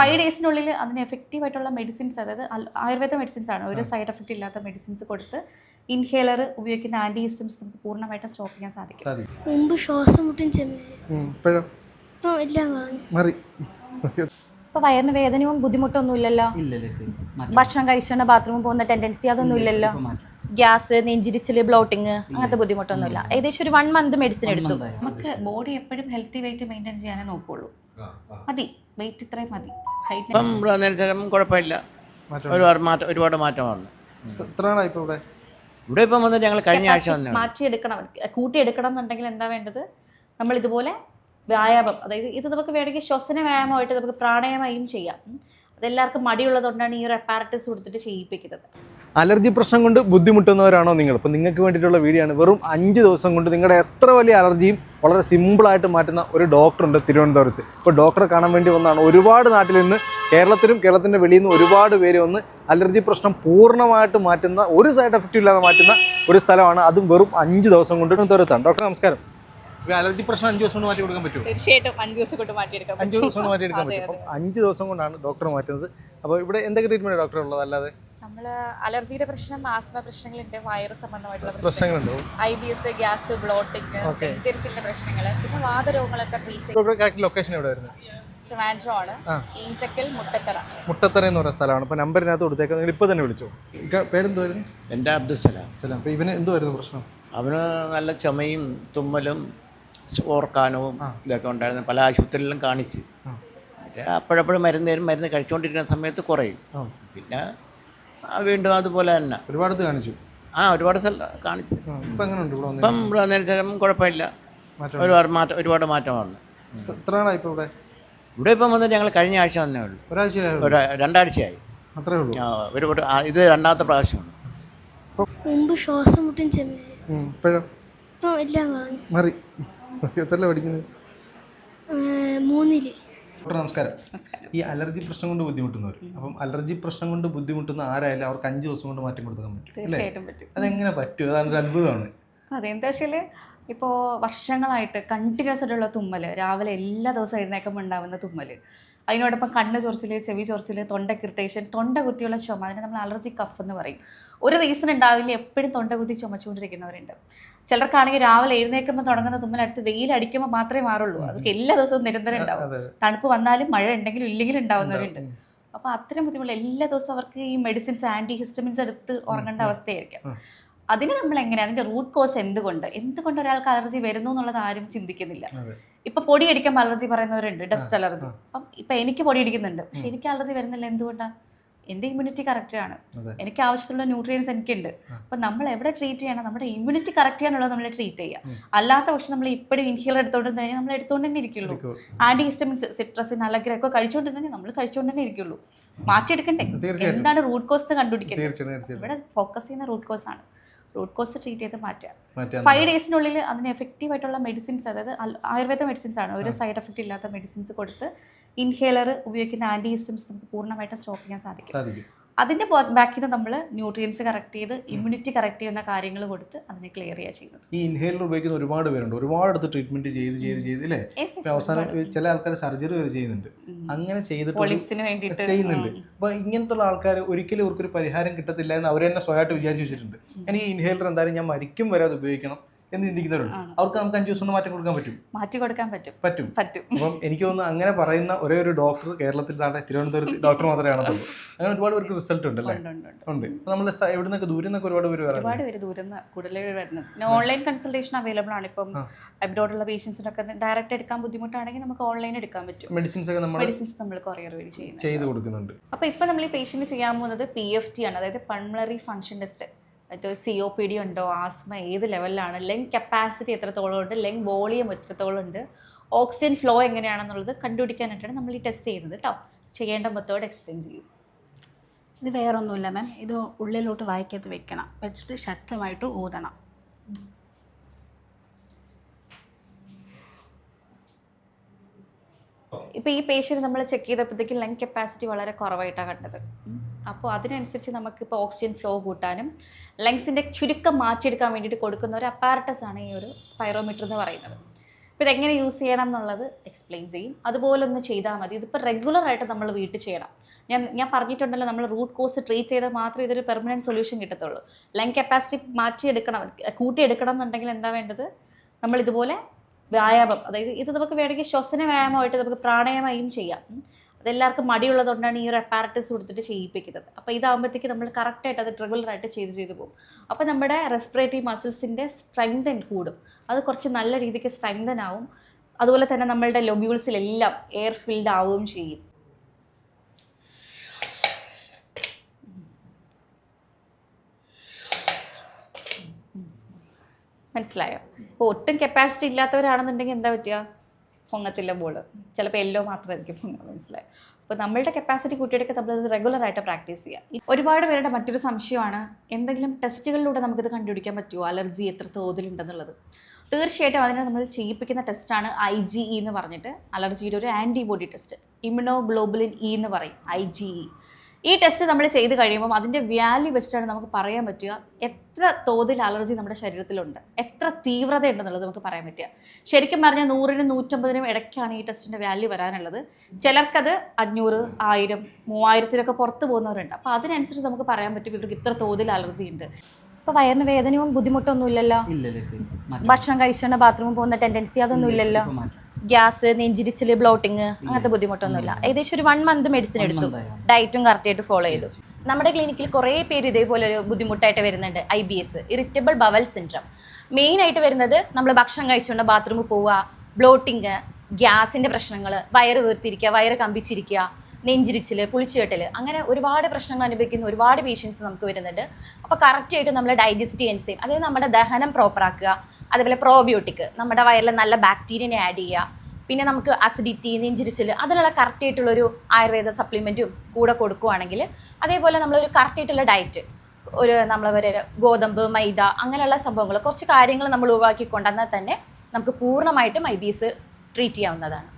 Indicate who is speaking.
Speaker 1: Five ഡേയ്സിനുള്ളിൽ അതിന് effective ആയിട്ടുള്ള medicines അതായത് ആയുർവേദ മെഡിസിൻസ് ആണ്. ഒരു സൈഡ് എഫക്റ്റ് ഇല്ലാത്ത മെഡിസിൻസ് കൊടുത്ത് ഇൻഹേലർ ഉപയോഗിക്കുന്ന ആന്റി ഹിസ്റ്റംസ് നമുക്ക് പൂർണമായിട്ട് സ്റ്റോപ്പ് ചെയ്യാൻ സാധിക്കും.
Speaker 2: മുമ്പ് ശ്വാസം മുട്ടും ഇപ്പൊ
Speaker 1: വയറിന് വേദനയും ബുദ്ധിമുട്ടൊന്നും ഇല്ലല്ലോ ഭക്ഷണം കഴിച്ചുകൊണ്ട് ബാത്റൂമിൽ പോകുന്ന ടെൻഡൻസി അതൊന്നും ഇല്ലല്ലോ? ഗ്യാസ് നെഞ്ചിരിച്ചിൽ ബ്ലോട്ടിങ് അങ്ങനത്തെ ബുദ്ധിമുട്ടൊന്നുമില്ല. ഏകദേശം ഒരു വൺ മന്ത് മെഡിസിൻ എടുത്തു. നമുക്ക് ബോഡി എപ്പോഴും ഹെൽത്തി വെയിറ്റ് മെയിന്റെയിൻ ചെയ്യാനേ നോക്കുള്ളൂ. മതി. വെയിറ്റ് ഇത്രയും മതി. ഹൈറ്റ്
Speaker 3: ഇപ്പം നേരം കുഴപ്പമില്ല. ഒരുപാട് മാറ്റം ഒരുപാട് മാറ്റമാണ്
Speaker 4: എത്ര നാളായി ഇവിടെ?
Speaker 3: ഇവിടെ ഇപ്പം വന്നിട്ട് ഞങ്ങൾ കഴിഞ്ഞ ആഴ്ച വന്നു.
Speaker 1: മാറ്റിയെടുക്കണം കൂട്ടിയെടുക്കണം എന്നുണ്ടെങ്കിൽ എന്താ വേണ്ടത്? നമ്മൾ ഇതുപോലെ വ്യായാമം. അതായത് ഇത് നമുക്ക് വേണമെങ്കിൽ ശ്വസന വ്യായാമമായിട്ട് നമുക്ക് പ്രാണായാമയും ചെയ്യാം. അതെല്ലാവർക്കും മടിയുള്ളതുകൊണ്ടാണ് ഈ ഒരു അപ്പാരറ്റസ് കൊടുത്തിട്ട് ചെയ്യിപ്പിക്കുന്നത്.
Speaker 4: അലർജി പ്രശ്നം കൊണ്ട് ബുദ്ധിമുട്ടുന്നവരാണോ നിങ്ങൾ? ഇപ്പം നിങ്ങൾക്ക് വേണ്ടിയിട്ടുള്ള വീഡിയോ ആണ്. വെറും അഞ്ച് ദിവസം കൊണ്ട് നിങ്ങളുടെ എത്ര വലിയ അലർജിയും വളരെ സിമ്പിളായിട്ട് മാറ്റുന്ന ഒരു ഡോക്ടറുണ്ട് തിരുവനന്തപുരത്ത്. ഇപ്പോൾ ഡോക്ടറെ കാണാൻ വേണ്ടി വന്നതാണ്. ഒരുപാട് നാട്ടിൽ നിന്ന് കേരളത്തിലും കേരളത്തിന്റെ വെളിയിൽ നിന്ന് ഒരുപാട് പേര് വന്ന് അലർജി പ്രശ്നം പൂർണമായിട്ട് മാറ്റുന്ന ഒരു സൈഡ് എഫക്റ്റും ഇല്ലാതെ മാറ്റുന്ന ഒരു സ്ഥലമാണ്. അതും വെറും അഞ്ച് ദിവസം കൊണ്ട് തിരുവനന്തപുരത്താണ്. ഡോക്ടർ നമസ്കാരം. അലർജി പ്രശ്നം അഞ്ച് ദിവസം കൊണ്ട് മാറ്റി കൊടുക്കാൻ പറ്റുമോ?
Speaker 1: തീർച്ചയായിട്ടും അഞ്ച് ദിവസം കൊണ്ട് മാറ്റിയെടുക്കാം
Speaker 4: അഞ്ച് ദിവസം കൊണ്ട് മാറ്റിയെടുക്കാൻ പറ്റും. അഞ്ച് ദിവസം കൊണ്ടാണ് ഡോക്ടർ മാറ്റുന്നത്. അപ്പോൾ ഇവിടെ എന്തൊക്കെ ട്രീറ്റ്മെന്റ് ഡോക്ടർ ഉള്ളത്? അല്ലാതെ
Speaker 1: നമ്മൾ അലർജിയുടെ പ്രശ്നം ആസ്മ പ്രശ്നങ്ങളുണ്ട് വൈറസ് സംബന്ധമായിട്ടുള്ള പ്രശ്നം
Speaker 4: പ്രശ്നങ്ങളുണ്ടോ?
Speaker 1: I B S gas bloating നെഞ്ചരിച്ചിലിന്റെ പ്രശ്നങ്ങൾ പിന്നെ വാദരോഗങ്ങളൊക്കെ ട്രീറ്റ്
Speaker 4: ലൊക്കേഷൻ എവിടെ വരുന്നത്?
Speaker 1: ട്രിവാൻഡ്രോ ആണ്. ഈഞ്ചക്കൽ മുട്ടത്തറ.
Speaker 4: മുട്ടത്തറ എന്ന് പറയുന്ന സ്ഥലമാണ്. അപ്പോൾ നമ്പറിനകത്ത് കൊടുത്തേക്കാം. നിങ്ങൾ ഇപ്പോൾ തന്നെ വിളിച്ചോ? പേരെന്തുവായിരുന്നു?
Speaker 3: എന്റെ അബ്ദുസലാം.
Speaker 4: സലാം അപ്പോൾ ഇവന് എന്തുവായിരുന്നു പ്രശ്നം?
Speaker 3: അവന് നല്ല ചുമയും തുമ്മലും ഓർക്കാനവും ഇതൊക്കെ ഉണ്ടായിരുന്നു. പല ആശുപത്രികളിലും കാണിച്ച്. എന്നിട്ട് അപ്പോഴപ്പോഴും മരുന്ന് തരും. മരുന്ന് കഴിച്ചുകൊണ്ടിരിക്കുന്ന സമയത്ത് കുറയും. പിന്നെ ആ വീണ്ടും അതുപോലെ തന്നെ.
Speaker 4: ഒരുപാട് കാണിച്ചു.
Speaker 3: ആ ഒരുപാട് സ്ഥലം കാണിച്ച്.
Speaker 4: ഇപ്പം ഇവിടെ വന്ന്
Speaker 3: വന്നതിന് ശേഷം കുഴപ്പമില്ല.
Speaker 4: മാറ്റം
Speaker 3: ഒരുപാട് മാറ്റം ഒരുപാട് മാറ്റമാണ്
Speaker 4: വന്നു. എത്ര നാളായി ഇപ്പോൾ ഇവിടെ?
Speaker 3: ഇവിടെ ഇപ്പം വന്നിട്ട് ഞങ്ങൾ കഴിഞ്ഞ ആഴ്ച വന്നേ ഉള്ളൂ.
Speaker 4: ഒരാഴ്ചയായോ?
Speaker 3: ഒരു രണ്ടാഴ്ചയായി.
Speaker 4: അത്രേ ഉള്ളൂ.
Speaker 3: ആ, ഒരു ഇത് രണ്ടാമത്തെ പ്രാവശ്യമാണ്.
Speaker 2: മുമ്പ് ശ്വാസം മുട്ടും ചെമ്മീൻ.
Speaker 4: ഇപ്പോഴും ഇപ്പോഴോ?
Speaker 2: ഇപ്പം എല്ലാം
Speaker 4: മറി. എത്രല്ല പഠിക്കുന്നത്?
Speaker 2: മൂന്നിൽ.
Speaker 4: ഡോക്ടർ നമസ്കാരം. ഈ അലർജി പ്രശ്നം കൊണ്ട് ബുദ്ധിമുട്ടുന്നവർ അപ്പം അലർജി പ്രശ്നം കൊണ്ട് ബുദ്ധിമുട്ടുന്ന ആരായാലും അവർക്ക് അഞ്ച് ദിവസം കൊണ്ട് മാറ്റം കൊടുക്കാൻ പറ്റും അല്ലേ? അതെങ്ങനെ പറ്റും? അതാണ് ഒരു അത്ഭുതമാണ്.
Speaker 1: അതെ എന്താ വെച്ചാൽ ഇപ്പോൾ വർഷങ്ങളായിട്ട് കണ്ടിന്യൂസ് ആയിട്ടുള്ള തുമ്മൽ രാവിലെ എല്ലാ ദിവസവും എഴുന്നേക്കുമ്പോൾ ഉണ്ടാവുന്ന തുമ്മൽ അതിനോടൊപ്പം കണ്ണ് ചൊറിച്ചിൽ ചെവി ചൊറിച്ചിൽ തൊണ്ട ഇറിറ്റേഷൻ തൊണ്ട കുത്തിയുള്ള ചുമ അതിനെ നമ്മൾ അലർജി കഫ് എന്ന് പറയും. ഒരു റീസൺ ഉണ്ടാവില്ല എപ്പോഴും തൊണ്ട കുത്തി ചുമച്ചുകൊണ്ടിരിക്കുന്നവരുണ്ട്. ചിലർക്കാണെങ്കിൽ രാവിലെ എഴുന്നേൽക്കുമ്പോൾ തുടങ്ങുന്ന തുമ്മൽ അടുത്ത് വെയിൽ അടിക്കുമ്പോൾ മാത്രമേ മാറുള്ളൂ. അതൊക്കെ എല്ലാ ദിവസവും നിരന്തരം ഉണ്ടാവും. തണുപ്പ് വന്നാലും മഴ ഉണ്ടെങ്കിലും ഇല്ലെങ്കിലും ഉണ്ടാവുന്നവരുണ്ട്. അപ്പോൾ അത്തരം ബുദ്ധിമുട്ടുള്ള എല്ലാ ദിവസവും അവർക്ക് ഈ മെഡിസിൻസ് ആന്റി ഹിസ്റ്റമിൻസ് എടുത്ത് ഉറങ്ങേണ്ട അവസ്ഥയായിരിക്കും. അതിന് നമ്മൾ എങ്ങനെയാണ് അതിന്റെ റൂട്ട് കോസ് എന്തുകൊണ്ട്? എന്തുകൊണ്ട് ഒരാൾക്ക് അലർജി വരുന്നു എന്നുള്ളത് ആരും ചിന്തിക്കുന്നില്ല. ഇപ്പൊ പൊടി അടിക്കാൻ അലർജി പറയുന്നവരുണ്ട്. ഡസ്റ്റ് അലർജി അപ്പം ഇപ്പൊ എനിക്ക് പൊടി അടിക്കുന്നുണ്ട്. പക്ഷെ എനിക്ക് അലർജി വരുന്നില്ല എന്തുകൊണ്ടാണ് എന്റെ ഇമ്മ്യൂണിറ്റി കറക്റ്റ് ആണ്. എനിക്ക് ആവശ്യത്തിലുള്ള ന്യൂട്രിയൻസ് എനിക്കുണ്ട്. അപ്പൊ നമ്മൾ എവിടെ ട്രീറ്റ് ചെയ്യണം? നമ്മുടെ ഇമ്മ്യൂണിറ്റി കറക്റ്റ് ചെയ്യാനുള്ളത് നമ്മൾ ട്രീറ്റ് ചെയ്യുക അല്ലാത്ത പക്ഷെ നമ്മൾ ഇപ്പോഴും ഇൻഹേലർ എടുത്തോണ്ട് കഴിഞ്ഞാൽ നമ്മൾ എടുത്തോണ്ട് തന്നെ ഇരിക്കുള്ളൂ. ആന്റി ഹിസ്റ്റമിൻസ് സിട്രസിൻ അലഗ്രൊക്കെ കഴിച്ചുകൊണ്ടിരുന്നെങ്കിൽ നമ്മൾ കഴിച്ചുകൊണ്ട് തന്നെ ഇരിക്കുള്ളൂ. മാറ്റിയെടുക്കണ്ടേ. എന്താണ് റൂട്ട് കോസ് കണ്ടുപിടിക്കുന്നത് ഇവിടെ ഫോക്കസ് ചെയ്യുന്ന റൂട്ട് കോസ് ആണ്. റൂട്ട് കോസ് ട്രീറ്റ് ചെയ്ത് മാറ്റുക. ഫൈവ് ഡേയ്സിനുള്ളിൽ അതിന് എഫക്റ്റീവ് ആയിട്ടുള്ള മെഡിസിൻസ് അതായത് ആയുർവേദ മെഡിസിൻസ് ആണ്. ഒരു സൈഡ് എഫക്റ്റ് ഇല്ലാത്ത മെഡിസിൻസ് കൊടുത്ത് ഇൻഹേലർ ഉപയോഗിക്കുന്ന ആന്റി ഹിസ്റ്റംസ് നമുക്ക് പൂർണമായിട്ട് സ്റ്റോപ്പ് ചെയ്യാൻ സാധിക്കും. അതിന്റെ ബാക്കിൽ നിന്ന് നമ്മൾ ന്യൂട്രിയൻസ് കറക്റ്റ് ചെയ്ത് ഇമ്മ്യൂണിറ്റി കറക്റ്റ് ചെയ്യുന്ന കാര്യങ്ങൾ കൊടുത്ത് അതിനെ ക്ലിയർ ചെയ്യുക ചെയ്യുന്നത്.
Speaker 4: ഈ ഇൻഹേലർ ഉപയോഗിക്കുന്ന ഒരുപാട് പേരുണ്ട്. ഒരുപാട് അടുത്ത് ട്രീറ്റ്മെന്റ് ചെയ്ത് ചെയ്ത് ചെയ്ത് അല്ലേ അവസാനം ചില ആൾക്കാർ സർജറി വരെ ചെയ്യുന്നുണ്ട്. അങ്ങനെ ചെയ്തിട്ട് ചെയ്യുന്നുണ്ട്. അപ്പൊ ഇങ്ങനത്തുള്ള ആൾക്കാർ ഒരിക്കലും ഇവർക്കൊരു പരിഹാരം കിട്ടത്തില്ല എന്ന് അവർ തന്നെ സ്വയമായിട്ട് വിചാരിച്ചു വെച്ചിട്ടുണ്ട്. ഇനി ഈ ഇൻഹേലർ എന്തായാലും ഞാൻ മരിക്കും വരെ അത് ഉപയോഗിക്കണം. എന്ന് ചിന്തിക്കുന്നവരുണ്ട്. അവർക്ക് നമുക്ക് അഞ്ചു ദിവസം മാറ്റം കൊടുക്കാൻ പറ്റും.
Speaker 1: മാറ്റി കൊടുക്കാൻ പറ്റും.
Speaker 4: പറ്റും.
Speaker 1: പറ്റും.
Speaker 4: അപ്പം എനിക്ക് തോന്നുന്നു അങ്ങനെ പറയുന്ന ഒരേ ഒരു ഡോക്ടർ കേരളത്തിൽ നാട്ടെ തിരുവനന്തപുരത്ത് ഡോക്ടർ മാത്രമേ അങ്ങനെ ഒരുപാട് പേർക്ക് റിസൾട്ട് ഉണ്ട് അല്ലേ?
Speaker 1: ഉണ്ട്,
Speaker 4: നമ്മൾ എവിടെ നിന്നൊക്കെ ദൂരെ നിന്നൊക്കെ ഒരുപാട് പേര്
Speaker 1: ഒരുപാട് പേര് ദൂരം കൂടുതൽ വരുന്നത്. പിന്നെ ഓൺലൈൻ കൺസൾട്ടേഷൻ അവൈലബിൾ ആണ്. ഇപ്പം. അബ്രോഡുള്ള പേഷ്യൻസിനൊക്കെ ഡയറക്റ്റ് എടുക്കാൻ ബുദ്ധിമുട്ടാണെങ്കിൽ നമുക്ക് ഓൺലൈൻ എടുക്കാൻ പറ്റും.
Speaker 4: മെഡിസിൻസ് ഒക്കെ നമ്മൾ
Speaker 1: മെഡിസിൻസ് നമ്മൾ കൊറിയർ വഴി ചെയ്യുന്നു
Speaker 4: ചെയ്ത് കൊടുക്കുന്നുണ്ട്.
Speaker 1: അപ്പോൾ ഇപ്പോൾ നമ്മൾ ഈ പേഷ്യന്റ് ചെയ്യാൻ പോകുന്നത് പി എഫ് ടി ആണ്. അതായത് pulmonary function test C O P D ഉണ്ടോ ആസ്മ ഏത് ലെവലിലാണ് ലെങ് കപ്പാസിറ്റി എത്രത്തോളം ഉണ്ട് ലെങ് വോളിയം എത്രത്തോളം ഉണ്ട് ഓക്സിജൻ ഫ്ലോ എങ്ങനെയാണെന്നുള്ളത് കണ്ടുപിടിക്കാനായിട്ടാണ് നമ്മൾ ഈ ടെസ്റ്റ് ചെയ്യുന്നത് കേട്ടോ ചെയ്യേണ്ട മെത്തേഡ് എക്സ്പ്ലെയിൻ ചെയ്യും.
Speaker 5: ഇത് വേറൊന്നുമില്ല മാം ഇത് ഉള്ളിലോട്ട് വായിക്കത്ത് വെക്കണം. വെച്ചിട്ട് ശക്തമായിട്ട് ഊതണം.
Speaker 1: ഇപ്പോൾ ഈ പേഷ്യന്റ് നമ്മൾ ചെക്ക് ചെയ്തപ്പോഴത്തേക്കും ലങ് കപ്പാസിറ്റി വളരെ കുറവായിട്ടാണ് കണ്ടത്. അപ്പോൾ അതിനനുസരിച്ച് നമുക്ക് ഇപ്പോൾ ഓക്സിജൻ ഫ്ലോ കൂട്ടാനും ലങ്സിന്റെ ചുരുക്കം മാറ്റിയെടുക്കാൻ വേണ്ടിയിട്ട് കൊടുക്കുന്ന ഒരു അപ്പാരറ്റസ് ആണ് ഈ ഒരു സ്പൈറോമീറ്റർ എന്ന് പറയുന്നത്. അപ്പോൾ ഇതെങ്ങനെ യൂസ് ചെയ്യണം എന്നുള്ളത് എക്സ്പ്ലെയിൻ ചെയ്യും. അതുപോലെ ഒന്ന് ചെയ്താൽ മതി. ഇതിപ്പോൾ റെഗുലറായിട്ട് നമ്മൾ വീട്ടിൽ ചെയ്യണം. ഞാൻ ഞാൻ പറഞ്ഞിട്ടുണ്ടല്ലോ നമ്മൾ റൂട്ട് കോസ് ട്രീറ്റ് ചെയ്താൽ മാത്രമേ ഇതൊരു പെർമനന്റ് സൊല്യൂഷൻ കിട്ടത്തുള്ളൂ. ലങ് കപ്പാസിറ്റി മാറ്റിയെടുക്കണം കൂട്ടിയെടുക്കണം എന്നുണ്ടെങ്കിൽ എന്താ വേണ്ടത്? നമ്മൾ ഇതുപോലെ വ്യായാമം അതായത് ഇത് നമുക്ക് വേണമെങ്കിൽ ശ്വസന വ്യായാമമായിട്ട് നമുക്ക് പ്രാണായാമയും ചെയ്യാം. ഉം. അതെല്ലാവർക്കും മടിയുള്ളതുകൊണ്ടാണ് ഈ ഒരു അപ്പാരറ്റസ് കൊടുത്തിട്ട് ചെയ്യിപ്പിക്കുന്നത്. അപ്പോൾ ഇതാകുമ്പോഴത്തേക്ക് നമ്മൾ കറക്റ്റായിട്ട് അത് റെഗുലറായിട്ട് ചെയ്ത് ചെയ്ത് പോകും. അപ്പോൾ നമ്മുടെ റെസ്പിറേറ്ററി മസിൽസിന്റെ സ്ട്രെങ്തൻ കൂടും. അത് കുറച്ച് നല്ല രീതിക്ക് സ്ട്രെങ്തൻ ആവും. അതുപോലെ തന്നെ നമ്മളുടെ ലൊബ്യൂൾസിലെല്ലാം എയർ ഫിൽഡ് ആവുകയും ചെയ്യും. മനസ്സിലായോ? ഇപ്പോൾ ഒട്ടും കപ്പാസിറ്റി ഇല്ലാത്തവരാണെന്നുണ്ടെങ്കിൽ എന്താ പറ്റുക? പൊങ്ങത്തില്ല ബോൾ ചിലപ്പോൾ എല്ലോ മാത്രമായിരിക്കും പൊങ്ങുക മനസ്സിലായി? അപ്പോൾ നമ്മളുടെ കപ്പാസിറ്റി കുട്ടിയുടെ നമ്മളത് റെഗുലറായിട്ട് പ്രാക്ടീസ് ചെയ്യുക ഒരുപാട് പേരുടെ മറ്റൊരു സംശയമാണ് എന്തെങ്കിലും ടെസ്റ്റുകളിലൂടെ നമുക്കിത് കണ്ടുപിടിക്കാൻ പറ്റുമോ അലർജി എത്ര തോതിലുണ്ടെന്നുള്ളത്. തീർച്ചയായിട്ടും അതിനെ നമ്മൾ ചെയ്യിപ്പിക്കുന്ന ടെസ്റ്റാണ് ഐ ജി ഇ എന്ന് പറഞ്ഞിട്ട്. അലർജിയുടെ ഒരു antibody test immunoglobulin E എന്ന് പറയും ഐ ജി ഇ ഈ ടെസ്റ്റ് നമ്മൾ ചെയ്ത് കഴിയുമ്പോൾ അതിന്റെ വാല്യൂ വെച്ചിട്ടാണ് നമുക്ക് പറയാൻ പറ്റുക എത്ര തോതിൽ അലർജി നമ്മുടെ ശരീരത്തിലുണ്ട്. എത്ര തീവ്രത ഉണ്ടെന്നുള്ളത് നമുക്ക് പറയാൻ പറ്റുക. ശരിക്കും പറഞ്ഞാൽ നൂറിനും നൂറ്റമ്പതിനും ഇടയ്ക്കാണ് ഈ ടെസ്റ്റിന്റെ വാല്യൂ വരാനുള്ളത്. ചിലർക്കത് അഞ്ഞൂറ് ആയിരം മൂവായിരത്തിലൊക്കെ പുറത്ത് പോകുന്നവരുണ്ട്. അപ്പോൾ അതിനനുസരിച്ച് നമുക്ക് പറയാൻ പറ്റും ഇവർക്ക് ഇത്ര തോതിൽ അലർജി ഉണ്ട്.
Speaker 6: ഇപ്പൊ വയറിന് വേദനയും ബുദ്ധിമുട്ടൊന്നും ഇല്ലല്ലോ. ഭക്ഷണം കഴിച്ചുകൊണ്ട് ബാത്റൂമിൽ പോകുന്ന ടെൻഡൻസി അതൊന്നും ഇല്ലല്ലോ. ഗ്യാസ് നെഞ്ചിരിച്ചിൽ ബ്ലോട്ടിങ് അങ്ങനത്തെ ബുദ്ധിമുട്ടൊന്നുമില്ല. ഏകദേശം ഒരു വൺ മന്ത് മെഡിസിൻ എടുത്തു. ഡയറ്റും കറക്റ്റ് ആയിട്ട് ഫോളോ ചെയ്തു. നമ്മുടെ ക്ലിനിക്കിൽ കുറേ പേര് ഇതേപോലെ ഒരു ബുദ്ധിമുട്ടായിട്ട് വരുന്നുണ്ട്. I B S irritable bowel syndrome main ആയിട്ട് വരുന്നത് നമ്മൾ ഭക്ഷണം കഴിച്ചുകൊണ്ട് ബാത്റൂമിൽ പോവുക ബ്ലോട്ടിങ് ഗ്യാസിന്റെ പ്രശ്നങ്ങൾ വയറ് വീർത്തിരിക്കുക വയറ് കമ്പിച്ചിരിക്കുക നെഞ്ചിരിച്ചിൽ പുളിച്ചുകെട്ടൽ അങ്ങനെ ഒരുപാട് പ്രശ്നങ്ങൾ അനുഭവിക്കുന്ന ഒരുപാട് പേഷ്യൻസ് നമുക്ക് വരുന്നുണ്ട്. അപ്പോൾ കറക്റ്റായിട്ട് നമ്മൾ ഡൈജസ്റ്റ് ചെയ്യാൻ സെയിം അതായത് നമ്മുടെ ദഹനം പ്രോപ്പർ ആക്കുക അതേപോലെ പ്രോബിയോട്ടിക് നമ്മുടെ വയറിൽ നല്ല ബാക്ടീരിയനെ ആഡ് ചെയ്യുക. പിന്നെ നമുക്ക് അസിഡിറ്റി നെഞ്ചിരിച്ചിൽ അതിനുള്ള കറക്റ്റ് ആയിട്ടുള്ളൊരു ആയുർവേദ സപ്ലിമെന്റും കൂടെ കൊടുക്കുവാണെങ്കിൽ അതേപോലെ നമ്മളൊരു കറക്റ്റ് ആയിട്ടുള്ള ഡയറ്റ് ഒരു നമ്മൾ ഒരു ഗോതമ്പ് മൈദ അങ്ങനെയുള്ള സംഭവങ്ങൾ കുറച്ച് കാര്യങ്ങൾ നമ്മൾ ഒഴിവാക്കി കൊണ്ടുവന്നാൽ തന്നെ നമുക്ക് പൂർണമായിട്ടും ഐ ട്രീറ്റ് ചെയ്യാവുന്നതാണ്.